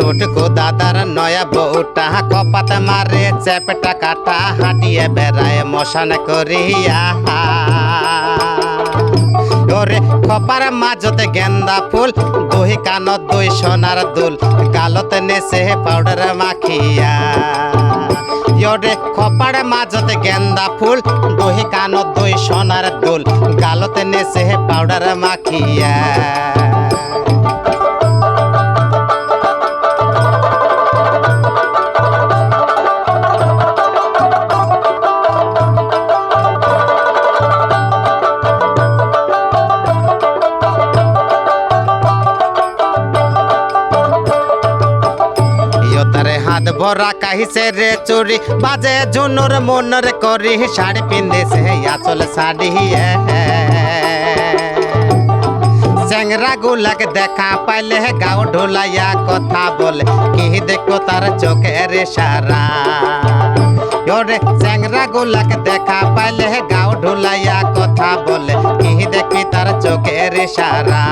ছোটকো দাদার নয়া বউটা। কপাতে মারে চেপটা কাটা, হাঁটিয়ে বেড়ায় মশান করিয়া। ওরে খপার মাঝতে গেন্দা ফুল, দহি কানত দই সোনার দুল, গালতে নেছে পাউডার মাখিয়া। ইয়রে খপার মাঝতে গেন্দা ফুল, দহি কানত দই সোনার দুল, গালতে নেছে পাউডার মাখিয়া। ভরা কাহিছে রে চুরি, বাজে জুনুর মনর করি, শাড়ি পিন্দেছে আচল শাড়ি চেংরা গুলাকে দেখা পাইলে গাও ঢোলাইয়া কথা বলে, কি দেখো তার চোখের সারা। ওরে চেংরা গুলাকে দেখা পাইলে গাও ঢোলাইয়া কথা বলে, কি দেখি তার চোখের সারা।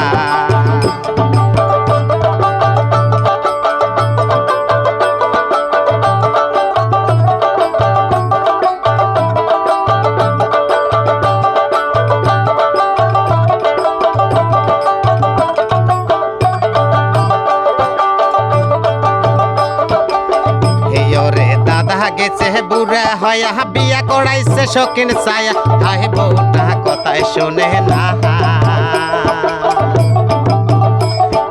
দাদা গেছে বুড়া হয়া। বিয়া করাইছে শকিন ছায়া। হাই বউটা কথায় শোনে না।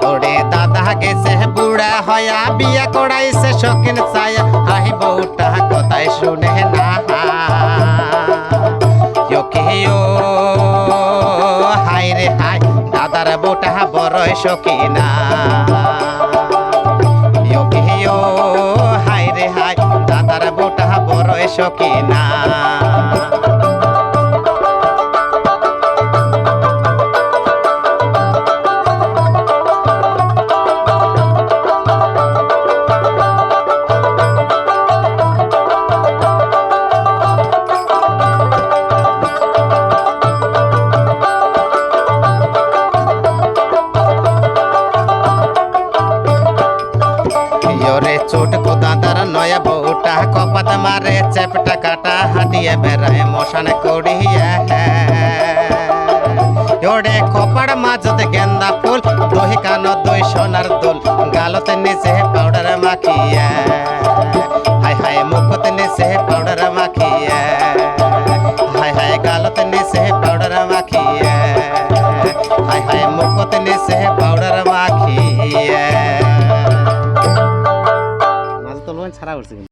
ওরে দাদা গেছে বুড়া হয়া। বিয়া করাইছে শকিন ছায়া। হাই বউটা কথায় শুনে না। ইয়ো হাই রে হাই দাদার বউটা বড়ই শকিনা বড় শকিনা ইয়রে চোট কো দাদার নয়া বউটা কপাত মারে চেপটা কাটা, হাঁটিয়ে বেড়ায় মশান করিয়া ওরে খপাড় মাঝতে গেন্দা ফুল, দহি কান দই সোনার দোল, গালতে নিচে পাউডার মাখিয়া। হাই হাই মুখতে নিচে পাউডার মাখিয়া। হাই হাই গালতে নিচে